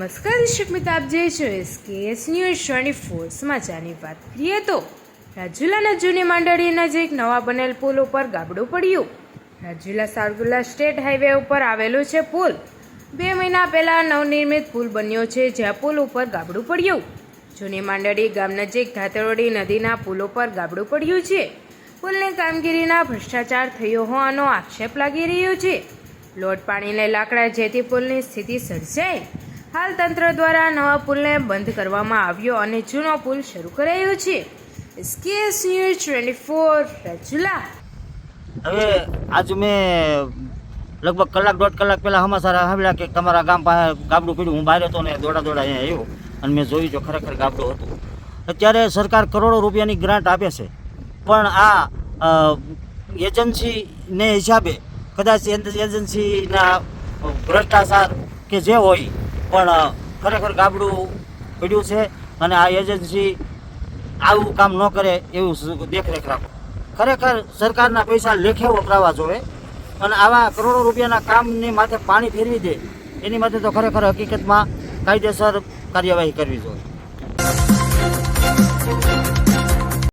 નમસ્કાર, દર્શક મિત્ર, આપ જે છો એસકેએસ ન્યૂઝ ટ્વેન્ટી ફોર સમાચારની વાત કરીએ તો, રાજુલાના જૂની માંડળી નજીક નવા બનેલ પુલ ઉપર ગાબડું પડ્યું. રાજુલા સારગુલા સ્ટેટ હાઈવે ઉપર આવેલો છે પુલ. બે મહિના પહેલાં નવનિર્મિત પુલ બન્યો છે, જ્યાં પુલ ઉપર ગાબડું પડ્યું. જૂની માંડળી ગામ નજીક ધાતરોડી નદીના પુલ ઉપર ગાબડું પડ્યું છે. પુલની કામગીરીના ભ્રષ્ટાચાર થયો હોવાનો આક્ષેપ લાગી રહ્યો છે. લોટ પાણીને લાકડા જેથી પુલની સ્થિતિ સર્જાઈ હાલ તંત્ર દ્વારા નવા પુલને બંધ કરવામાં આવ્યો અને જૂનો પુલ શરૂ કરાયો છે. SKS news twenty four Rajula. હવે આજ મેં લગભગ કલાક દોઢ કલાક પહેલાં સમાચાર આવ્યા કે તમારા ગામ પાસે ગાબડું પીડ્યું હું બહાર હતો ને દોડા દોડા અહીંયા આવ્યો અને મેં જોયું જો ખરેખર ગાબડું હતું. અત્યારે સરકાર કરોડો રૂપિયાની ગ્રાન્ટ આપે છે. પણ આ એજન્સીને હિસાબે કદાચ એજન્સીના ભ્રષ્ટાચાર કે જે હોય પણ ખરેખર ગાબડું પડ્યું છે અને આ એજન્સી આવું કામ ન કરે એવું દેખરેખ રાખો. ખરેખર સરકારના પૈસા લેખે વપરાવા જોઈએ અને આવા કરોડો રૂપિયાના કામની માથે પાણી ફેરવી દે, એની માટે તો ખરેખર હકીકતમાં કાયદેસર કાર્યવાહી કરવી જોઈએ.